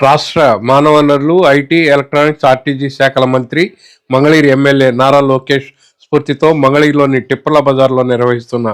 రాష్ట్ర మానవ వనరులు ఐటీ ఎలక్ట్రానిక్స్ ఆర్టీజీ శాఖల మంత్రి మంగళగిరి ఎమ్మెల్యే నారా లోకేష్ స్ఫూర్తితో మంగళగిరిలోని టిప్పర్ల బజార్లో నిర్వహిస్తున్న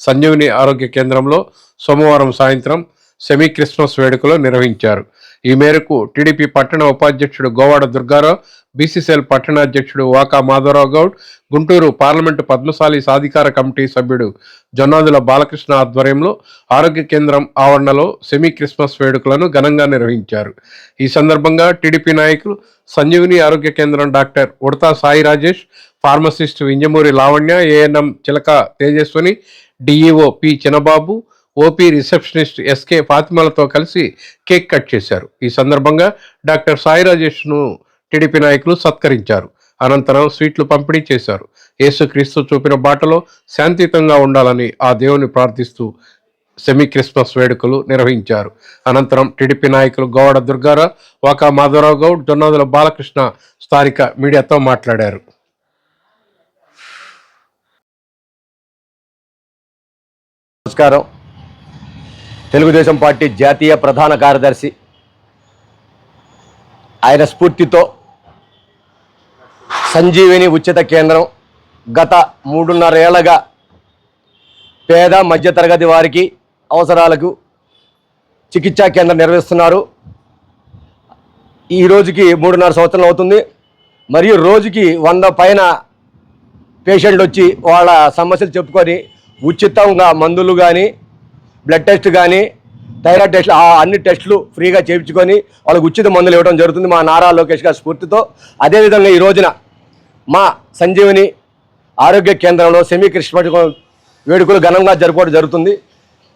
సంజీవిని ఆరోగ్య కేంద్రంలో సోమవారం సాయంత్రం సెమీ క్రిస్మస్ వేడుకలు నిర్వహించారు. ఈ మేరకు టీడీపీ పట్టణ ఉపాధ్యక్షుడు గోవాడ దుర్గారావు బీసీసీఎల్ పట్టణాధ్యక్షుడు వాకా మాధవరావు గౌడ్ గుంటూరు పార్లమెంటు పద్మశాలి సాధికార కమిటీ సభ్యుడు జొన్నాదుల బాలకృష్ణ ఆధ్వర్యంలో ఆరోగ్య కేంద్రం ఆవరణలో సెమీ క్రిస్మస్ వేడుకలను ఘనంగా నిర్వహించారు. ఈ సందర్భంగా టీడీపీ నాయకులు సంజీవిని ఆరోగ్య కేంద్రం doctor Udatha Sai Rajesh pharmacist Vinjamuri Lavanya ANM Chilaka Tejaswani DEO P Chinababu OP receptionist SK ఫాతిమాలతో కలిసి కేక్ కట్ చేశారు. ఈ సందర్భంగా డాక్టర్ సాయి రాజేష్ను టీడీపీ నాయకులు సత్కరించారు. అనంతరం స్వీట్లు పంపిణీ చేశారు. యేసుక్రీస్తు చూపిన బాటలో శాంతియుతంగా ఉండాలని ఆ దేవుని ప్రార్థిస్తూ సెమీ క్రిస్మస్ వేడుకలు నిర్వహించారు. అనంతరం టీడీపీ నాయకులు గోవాడ దుర్గారావు వాకా మాధవరావు గౌడ్ జొన్నదుల బాలకృష్ణ స్థానిక మీడియాతో మాట్లాడారు. నమస్కారం. తెలుగుదేశం పార్టీ జాతీయ ప్రధాన కార్యదర్శి. ఆయన స్ఫూర్తితో సంజీవిని ఉచిత కేంద్రం గత మూడున్నర ఏళ్ళగా పేద మధ్యతరగతి వారికి అవసరాలకు చికిత్సా కేంద్రం నిర్వహిస్తున్నారు. ఈ రోజుకి మూడున్నర సంవత్సరం అవుతుంది. మరియు రోజుకి వంద పైన పేషెంట్లు వచ్చి వాళ్ళ సమస్యలు చెప్పుకొని ఉచితంగా మందులు కానీ బ్లడ్ టెస్ట్ కానీ థైరాయిడ్ టెస్ట్లు ఆ అన్ని టెస్టులు ఫ్రీగా చేయించుకొని వాళ్ళకు ఉచిత మందులు ఇవ్వడం జరుగుతుంది మా నారా లోకేష్ గారి స్ఫూర్తితో. అదేవిధంగా ఈ రోజున మా సంజీవిని ఆరోగ్య కేంద్రంలో సెమీ కృష్ణ వేడుకలు ఘనంగా జరుపుకోవడం జరుగుతుంది.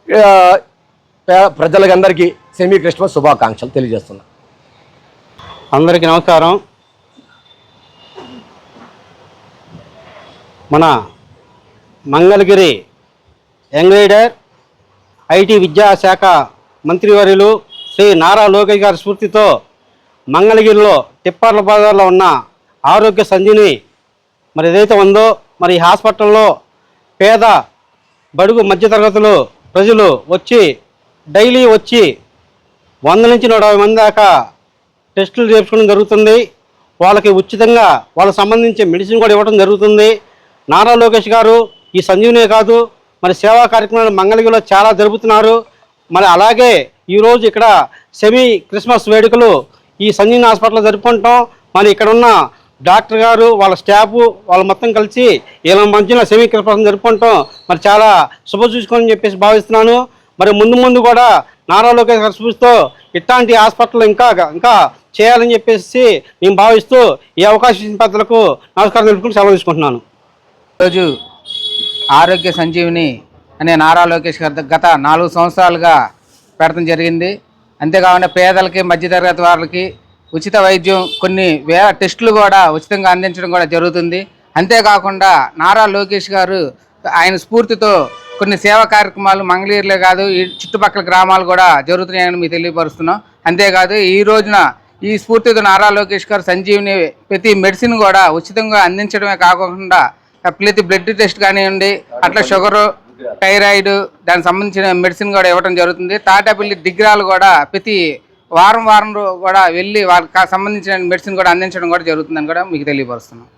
ప్రజలకందరికీ ప్రజలకి అందరికీ సెమీ క్రిస్మస్ శుభాకాంక్షలు తెలియజేస్తున్నా. అందరికీ నమస్కారం. మన మంగళగిరి యంగ్ లీడర్ ఐటీ విద్యాశాఖ మంత్రివర్యులు శ్రీ నారా లోకేష్ గారి స్ఫూర్తితో మంగళగిరిలో టిప్పర్ల బజార్లో ఉన్న ఆరోగ్య సంధిని మరి ఏదైతే ఉందో మరి ఈ హాస్పిటల్లో పేద బడుగు మధ్యతరగతులు ప్రజలు వచ్చి డైలీ వచ్చి వంద నుంచి నూట మంది దాకా టెస్టులు చేర్చుకోవడం జరుగుతుంది. వాళ్ళకి ఉచితంగా వాళ్ళకి సంబంధించి మెడిసిన్ కూడా ఇవ్వడం జరుగుతుంది. నారా లోకేష్ గారు ఈ సంజీవనే కాదు మరి సేవా కార్యక్రమాలు మంగళగిరిలో చాలా జరుపుతున్నారు. మరి అలాగే ఈరోజు ఇక్కడ సెమీ క్రిస్మస్ వేడుకలు ఈ సంజీవని హాస్పిటల్లో జరుపుకుంటాం మరి ఇక్కడ ఉన్న డాక్టర్ గారు వాళ్ళ స్టాఫ్ వాళ్ళు మొత్తం కలిసి ఇలా మంచిగా సెమీ క్రిస్మస్ జరుపుకుంటాం మరి చాలా శుభ చూసుకోని చెప్పేసి భావిస్తున్నాను. మరి ముందు ముందు కూడా నారా లోకేష్ గారి ఇట్లాంటి హాస్పిటల్ ఇంకా ఇంకా చేయాలని చెప్పేసి నేను భావిస్తూ ఈ అవకాశం ఇచ్చిన నమస్కారం తెలుపుకుని సెలవు తీసుకుంటున్నాను. ఈరోజు ఆరోగ్య సంజీవిని అనే నారా లోకేష్ గారి గత నాలుగు సంవత్సరాలుగా పెడతం జరిగింది. అంతేకాకుండా పేదలకి మధ్యతరగతి వాళ్ళకి ఉచిత వైద్యం కొన్ని వేల టెస్టులు కూడా ఉచితంగా అందించడం కూడా జరుగుతుంది. అంతేకాకుండా నారా లోకేష్ గారు ఆయన స్ఫూర్తితో కొన్ని సేవా కార్యక్రమాలు మంగళగిరిలో కాదు ఈ చుట్టుపక్కల గ్రామాలు కూడా జరుగుతున్నాయని మీకు తెలియపరుస్తున్నాం. అంతేకాదు ఈ రోజున ఈ స్ఫూర్తితో నారా లోకేష్ గారు సంజీవిని ప్రతి మెడిసిన్ కూడా ఉచితంగా అందించడమే కాకుండా ప్రతి బ్లడ్ టెస్ట్ కానివ్వండి అట్లా షుగరు థైరాయిడ్ దానికి సంబంధించిన మెడిసిన్ కూడా ఇవ్వడం జరుగుతుంది. తాటాపల్లి డిగ్రాలు కూడా ప్రతి వారం వారం కూడా వెళ్ళి వాళ్ళకి సంబంధించిన మెడిసిన్ కూడా అందించడం కూడా జరుగుతుందని కూడా మీకు తెలియపరుస్తున్నాం.